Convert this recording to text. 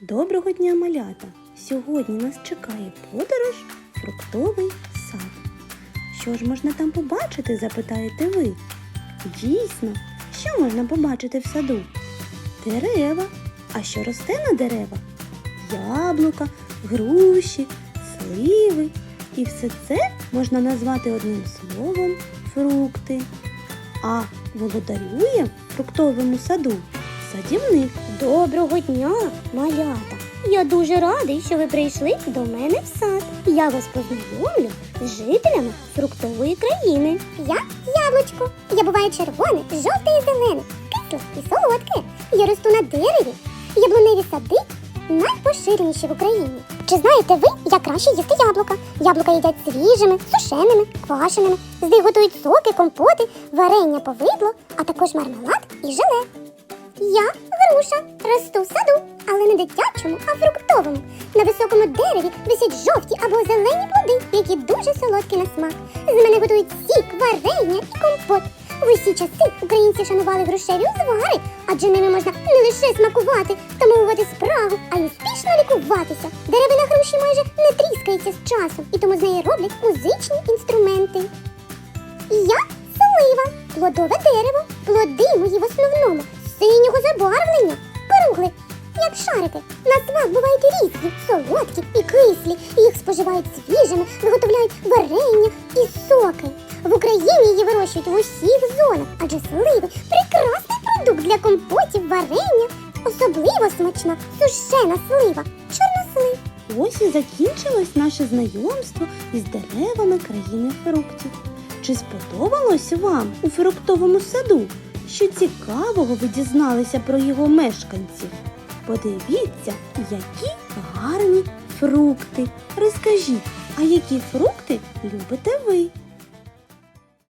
Доброго дня, малята! Сьогодні нас чекає подорож фруктовий сад. Що ж можна там побачити, запитаєте ви? Дійсно, що можна побачити в саду? Дерева. А що росте на деревах? Яблука, груші, сливи. І все це можна назвати одним словом фрукти. А володарює фруктовому саду садівник. Доброго дня, малята! Я дуже радий, що ви прийшли до мене в сад. Я вас познайомлю з жителями фруктової країни. Я яблучко. Я буваю червоне, жовте і зелене, кисле і солодке. Я росту на дереві. Яблуневі сади найпоширеніші в Україні. Чи знаєте ви, як краще їсти яблука? Яблука їдять свіжими, сушеними, квашеними. З них готують соки, компоти, варення повидло, а також мармелад і желе. Я груша, росту в саду, але не дитячому, а фруктовому. На високому дереві висять жовті або зелені плоди, які дуже солодкі на смак. З мене готують сік, варення і компот. В усі часи українці шанували грушеві узвари, адже ними можна не лише смакувати, втамовувати спрагу, а й успішно лікуватися. Деревина груші майже не тріскається з часом, і тому з неї роблять музичні інструменти. Я слива, плодове дерево, плоди мої в основному синього забарвлення, круглі, як шарики. На смак бувають різні, солодкі і кислі. Їх споживають свіжими, виготовляють варення і соки. В Україні її вирощують в усіх зонах, адже сливи прекрасний продукт для компотів, варення. Особливо смачна сушена слива, чорнослив. Ось і закінчилось наше знайомство із деревами країни фруктів. Чи сподобалось вам у фруктовому саду? Що цікавого ви дізналися про його мешканців? Подивіться, які гарні фрукти. Розкажіть, а які фрукти любите ви?